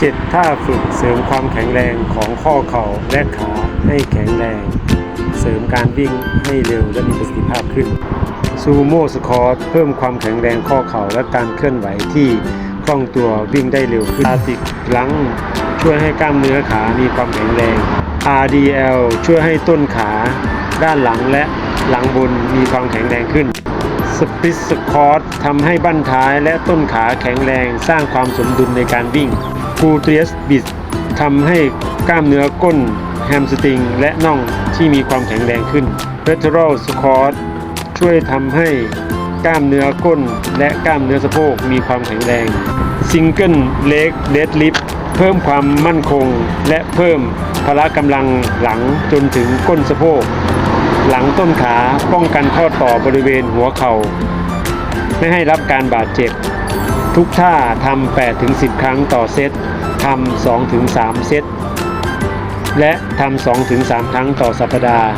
7ท่าฝึกเสริมความแข็งแรงของข้อเข่าและขาให้แข็งแรง เสริมการวิ่งให้เร็วและมีประสิทธิภาพขึ้นซูโม่สคอตเพิ่มความแข็งแรงข้อเข่าและการเคลื่อนไหวที่คล่องตัววิ่งได้เร็วขึ้นอาติกลังช่วยให้กล้ามเนื้อขามีความแข็งแรง RDL ช่วยให้ต้นขาด้านหลังและหลังบนมีความแข็งแรงขึ้นสปิสคอร์ทำให้บั้นท้ายและต้นขาแข็งแรงสร้างความสมดุลในการวิ่ง กูเตรียสบิดทำให้กล้ามเนื้อก้นแฮมสตริง และน่องที่มีความแข็งแรงขึ้นเ a เทอรัลสคอร์ช่วยทำให้กล้ามเนื้อก้นและกล้ามเนื้อสะโพกมีความแข็งแรงซิงเกิลเล็กเดดลิฟเพิ่มความมั่นคงและเพิ่มพละกำลังหลังจนถึงก้นสะโพก หลังต้นขาป้องกันข้อต่อบริเวณหัวเข่าไม่ให้รับการบาดเจ็บ ทุกท่าทำ8ถึง10 ครั้งต่อเซตทำ2ถึง3เซต และทำ2ถึง3ครั้งต่อสัปดาห์